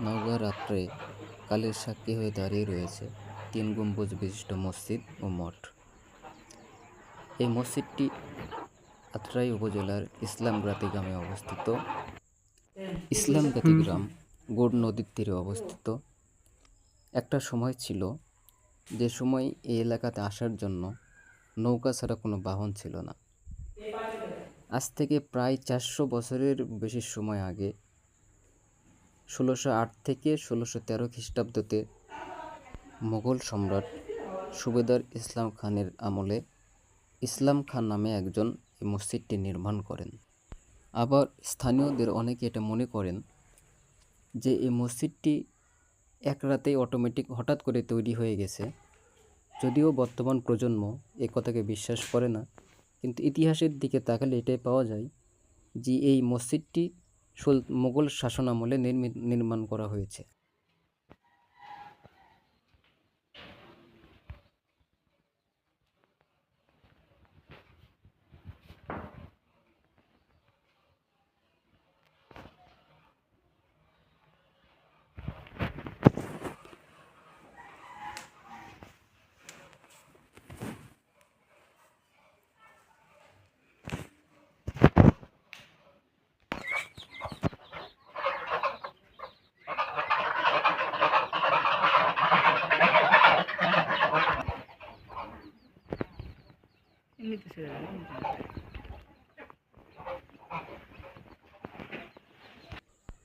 নওগাঁ রাত্রে কালের সাক্ষী হয়ে দাঁড়িয়ে রয়েছে তিন গম্বুজ বিশিষ্ট মসজিদ ও মঠ। এই মসজিদটি আত্রাই উপজেলার ইসলামগাতি গ্রামে অবস্থিত। ইসলামগাতি গ্রাম গোড নদীর তীরে অবস্থিত। একটা সময় ছিল, যে সময় এই এলাকাতে আসার জন্য নৌকা ছাড়া কোনো বাহন ছিল না। আজ থেকে প্রায় চারশো বছরের বেশি সময় আগে ষোলোশো আট থেকে ষোলোশো তেরো খ্রিস্টাব্দতে মোগল সম্রাট সুবেদার ইসলাম খানের আমলে ইসলাম খান নামে একজন এই মসজিদটি নির্মাণ করেন। আবার স্থানীয়দের অনেকে এটা মনে করেন যে এই মসজিদটি এক রাতেই অটোমেটিক হঠাৎ করে তৈরি হয়ে গেছে। যদিও বর্তমান প্রজন্ম এ কথাকে বিশ্বাস করে না, কিন্তু ইতিহাসের দিকে তাকালে এটাই পাওয়া যায় যে এই মসজিদটি মোগল শাসনামলে নির্মাণ করা হয়েছে।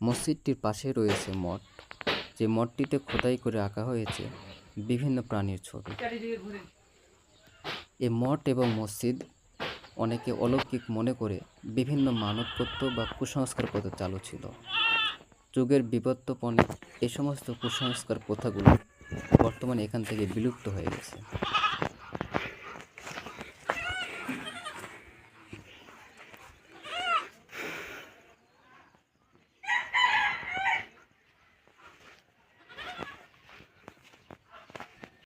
মসজিদটির পাশে রয়েছে মঠ। যে মঠটিতে খোদাই করে আঁকা হয়েছে বিভিন্ন প্রাণীর ছবি। এই মঠ এবং মসজিদ অনেকে অলৌকিক মনে করে বিভিন্ন মানবতত্ত্ব বা কুসংস্কার প্রথা চালু ছিল। যুগের বিবর্তপণে এ সমস্ত কুসংস্কার প্রথাগুলো বর্তমানে এখান থেকে বিলুপ্ত হয়ে গেছে।